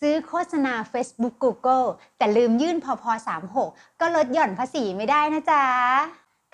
ซื้อโฆษณา Facebook Google แต่ลืมยื่นพอพ36 ก็ลดหย่อนภาษีไม่ได้นะจ๊ะ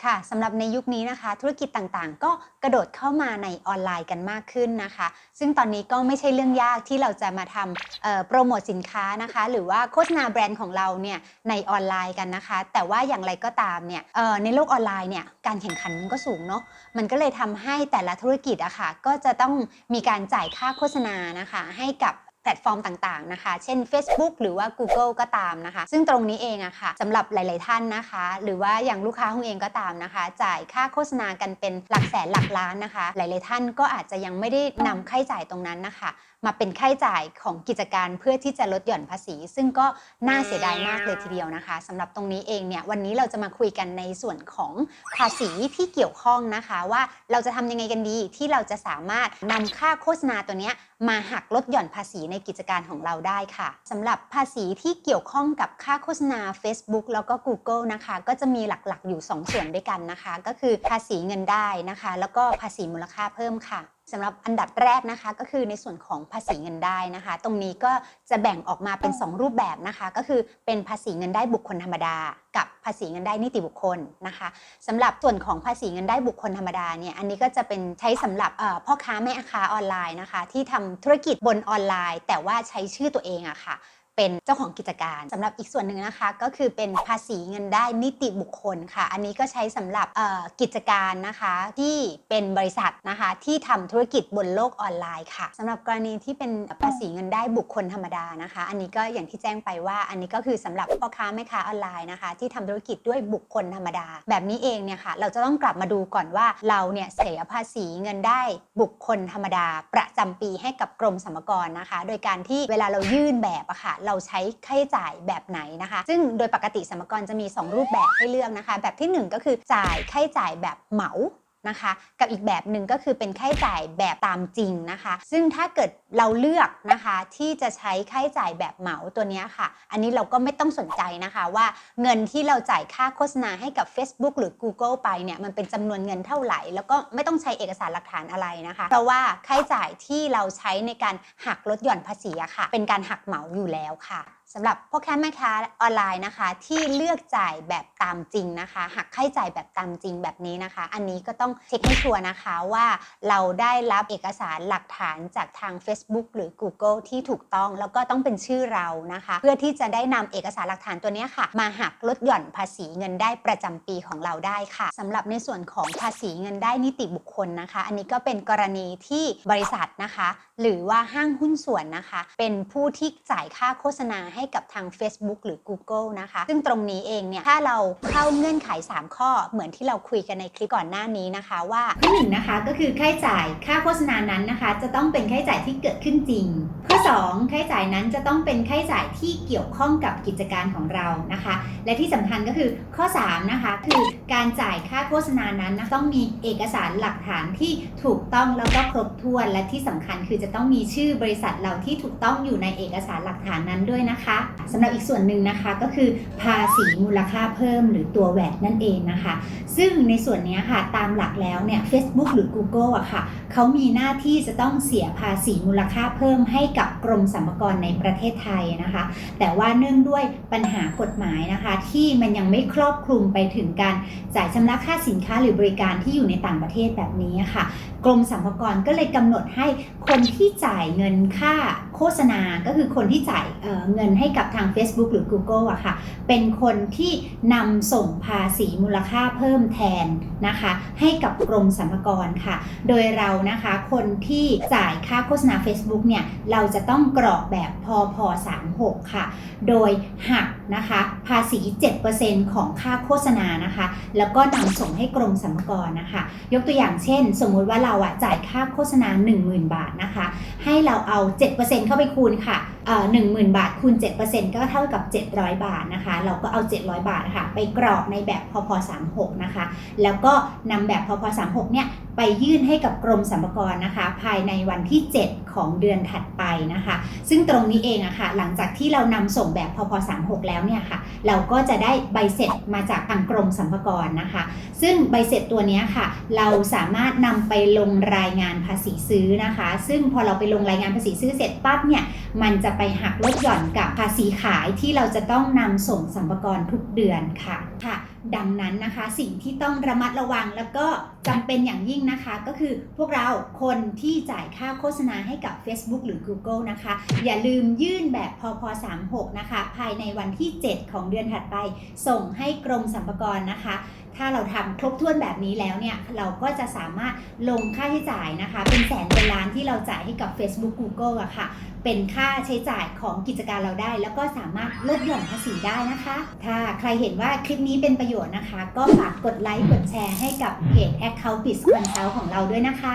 ค่ะสำหรับในยุคนี้นะคะ ธุรกิจต่างๆ ก็กระโดดเข้ามาในออนไลน์กันมากขึ้นนะคะ ซึ่งตอนนี้ก็ไม่ใช่เรื่องยากที่เราจะมาทำโปรโมทสินค้านะคะ หรือว่าโฆษณาแบรนด์ของเราเนี่ยในออนไลน์กันนะคะ แต่ว่าอย่างไรก็ตามเนี่ยในโลกออนไลน์เนี่ยการแข่งขันมันก็สูงเนาะมันก็เลยทำให้แต่ละธุรกิจอะค่ะก็จะต้องมีการจ่ายค่าโฆษณานะคะให้กับ พลตฟอร์มต่างๆนะคะ เช่น Facebook หรือว่า Google ก็ตามนะคะ ซึ่งตรงนี้เองอะค่ะสำหรับหลาย ๆ ท่านนะคะ หรือว่าอย่างลูกค้าของเองก็ตามนะคะ จ่ายค่าโฆษณากันเป็นหลักแสนหลักล้านนะคะ หลาย ๆ ท่านก็อาจจะยังไม่ได้นำค่าใช้จ่ายตรงนั้นนะคะ มาเป็นค่าใช้จ่ายของกิจการเพื่อที่จะลดหย่อนภาษี ซึ่งก็น่าเสียดายมากเลยทีเดียวนะคะสำหรับตรงนี้เองเนี่ยวันนี้เราจะมาคุยกันในส่วนของภาษีที่เกี่ยวข้องนะคะ ว่าเราจะทำยังไงกันดีที่เราจะสามารถนำค่าโฆษณาตัวเนี้ยมาหักลดหย่อนภาษีในกิจการของเราได้ค่ะสำหรับภาษีที่เกี่ยวข้องกับค่าโฆษณา Facebook แล้วก็ Google นะคะ ก็จะมีหลักๆอยู่ 2 ส่วนด้วยกันนะคะ ก็คือภาษีเงินได้นะคะ แล้วก็ภาษีมูลค่าเพิ่มค่ะ สำหรับอันดับแรกนะคะก็คือในส่วนของภาษีเงินได้นะคะ ตรงนี้ก็จะแบ่งออกมาเป็น 2 รูปแบบนะคะ ก็คือเป็นภาษีเงินได้บุคคลธรรมดา กับภาษีเงินได้นิติบุคคลนะคะสำหรับส่วนของภาษีเงินได้บุคคลธรรมดาเนี่ยอันนี้ก็จะเป็นใช้สำหรับเอ่อพ่อค้าแม่ค้าออนไลน์นะคะ ที่ทำธุรกิจบนออนไลน์ แต่ว่าใช้ชื่อตัวเองอะค่ะ เป็นเจ้าของกิจการสำหรับอีกส่วนหนึ่งนะคะก็คือเป็นภาษีเงินได้นิติบุคคลค่ะ อันนี้ก็ใช้สำหรับกิจการนะคะที่เป็นบริษัทนะคะที่ทำธุรกิจบนโลกออนไลน์ค่ะสำหรับกรณีที่เป็นภาษีเงินได้บุคคลธรรมดานะคะ อันนี้ก็อย่างที่แจ้งไปว่า อันนี้ก็คือสำหรับพ่อค้าแม่ค้าออนไลน์นะคะ ที่ทำธุรกิจด้วยบุคคลธรรมดา แบบนี้เองเนี่ยค่ะเราจะต้องกลับมาดูก่อนว่าเราเนี่ยเสียภาษีเงินได้บุคคลธรรมดา ประจำปีให้กับกรมสรรพากรนะคะ โดยการที่เวลาเรายื่นแบบอะค่ะเราใช้ค่าใช้จ่ายแบบไหนนะคะ ซึ่งโดยปกติสมรพากรจะมี 2 รูปแบบให้เลือกนะคะ แบบทีหนึ่1 ก็คือจ่ายค่าใช้จ่ายแบบเหมา นะคะ กับอีกแบบหนึ่งก็คือเป็นค่าใช้จ่ายแบบตามจริงนะคะ ซึ่งถ้าเกิดเราเลือกนะคะที่จะใช้ค่าใช้จ่ายแบบเหมาตัวนี้ค่ะ อันนี้เราก็ไม่ต้องสนใจนะคะว่าเงินที่เราจ่ายค่าโฆษณาให้กับ Facebook หรือ Google ไปเนี่ยมันเป็นจำนวนเงินเท่าไหร่ แล้วก็ไม่ต้องใช้เอกสารหลักฐานอะไรนะคะ เพราะว่าค่าใช้จ่ายที่เราใช้ในการหักลดหย่อนภาษีอะค่ะ เป็นการหักเหมาอยู่แล้วค่ะ สำหรับพ่อค้าแม่ค้าออนไลน์นะคะ ที่เลือกจ่ายแบบตามจริงนะคะหักค่าใช้จ่ายแบบตามจริงแบบนี้นะคะ อันนี้ก็ต้องเช็คให้ชัวร์นะคะว่าเราได้รับเอกสารหลักฐานจากทาง Facebook หรือ Google ที่ถูกต้องแล้วก็ต้องเป็นชื่อเรานะคะ เพื่อที่จะได้นำเอกสารหลักฐานตัวนี้ค่ะ มาหักลดหย่อนภาษีเงินได้ประจำปีของเราได้ค่ะสำหรับในส่วนของภาษีเงินได้นิติบุคคลนะคะ อันนี้ก็เป็นกรณีที่บริษัทนะคะ หรือว่าห้างหุ้นส่วนนะคะ เป็นผู้ที่จ่ายค่าโฆษณาให้กับทาง Facebook หรือ Google นะคะ ซึ่งตรงนี้เองเนี่ยถ้าเราเข้าเงื่อนไข 3 ข้อเหมือนที่เราคุยกันในคลิปก่อนหน้านี้นะคะว่าข้อหนึ่งนะคะก็คือค่าใช้จ่ายค่าโฆษณานั้นนะคะ จะต้องเป็นค่าใช้จ่ายที่เกิดขึ้นจริง ข้อ 2 ค่าใช้จ่ายนั้นจะต้องเป็นค่าใช้จ่ายที่เกี่ยวข้องกับกิจการของเรานะคะ และที่สำคัญก็คือข้อ 3 นะคะ คือการจ่ายค่าโฆษณานั้นนะต้องมีเอกสารหลักฐานที่ถูกต้องแล้วก็ครบถ้วน และที่สำคัญคือจะต้องมีชื่อบริษัทเราที่ถูกต้องอยู่ในเอกสารหลักฐานนั้นด้วยนะคะสำหรับอีกส่วนหนึ่งนะคะก็คือภาษีมูลค่าเพิ่มหรือตัวแวดนั่นเองนะคะ ซึ่งในส่วนนี้ค่ะตามหลักแล้วเนี่ย Facebook หรือ Google อะค่ะเขามีหน้าที่จะต้องเสียภาษีมูลค่าเพิ่มให้กับกรมสรรพากรในประเทศไทยนะคะ แต่ว่าเนื่องด้วยปัญหากฎหมายนะคะ ที่มันยังไม่ครอบคลุมไปถึงการจ่ายชำระค่าสินค้าหรือบริการที่อยู่ในต่างประเทศแบบนี้ค่ะ กรมสรรพากรก็เลยกำหนดให้คนที่จ่ายเงินค่าโฆษณาก็คือคนที่จ่ายเเงินให้กับทาง Facebook หรือ Google อะค่ะ เป็นคนที่นำส่งภาษีมูลค่าเพิ่มแทนนะคะ ให้กับกรมสรรพากรค่ะ โดยเรานะคะคนที่จ่ายค่าโฆษณา Facebook เนี่ย เราจะต้องกรอกแบบพพ36 ค่ะ โดยหักนะคะภาษี 7%ของค่าโฆษณานะคะ แล้วก็นำส่งให้กรมสรรพากรนะคะ ยกตัวอย่างเช่น สมมุติว่าเราอะจ่ายค่าโฆษณา 10,000 บาทนะคะ ให้เราเอา 7%เข้าไปคูณค่ะเอ่อ10,000บาทคูณ 7%ก็เท่ากับ 700 บาทนะคะ เราก็เอา 700 บาทนะคะไปกรอกในแบบพพ36นะคะ แล้วก็นำแบบพพ36เนี่ย ไปยื่นให้กับกรมสรรพากรนะคะ ภายในวันที่ 7 ของเดือนถัดไปนะคะ ซึ่งตรงนี้เองอะค่ะหลังจากที่เรานำส่งแบบพพ36 แล้วเนี่ยค่ะ เราก็จะได้ใบเสร็จมาจากทางกรมสรรพากรนะคะ ซึ่งใบเสร็จตัวนี้ค่ะ เราสามารถนำไปลงรายงานภาษีซื้อนะคะ ซึ่งพอเราไปลงรายงานภาษีซื้อเสร็จปั๊บเนี่ยมันจะไปหักลดหย่อนกับภาษีขายที่เราจะต้องนำส่งสัมภากรทุกเดือนค่ะค่ะ ดังนั้นนะคะสิ่งที่ต้องระมัดระวังแล้วก็จำเป็นอย่างยิ่งนะคะ ก็คือพวกเราคนที่จ่ายค่าโฆษณาให้กับ Facebook หรือ Google นะคะ อย่าลืมยื่นแบบพพ36 นะคะ ภายในวันที่ 7 ของเดือนถัดไป ส่งให้กรมสรรพากรนะคะ ถ้าเราทำครบถ้วนแบบนี้แล้วเนี่ย เราก็จะสามารถลงค่าใช้จ่ายนะคะ เป็นแสนเป็นล้านที่เราจ่ายให้กับ Facebook Google อะค่ะ เป็นค่าใช้จ่ายของกิจการเราได้ แล้วก็สามารถลดหย่อนภาษีได้นะคะ ถ้าใครเห็นว่าคลิปนี้เป็นประโยชน์นะคะ ก็ฝากกดไลค์กดแชร์ให้กับเพจ Account Biz Consult ของเราด้วยนะคะ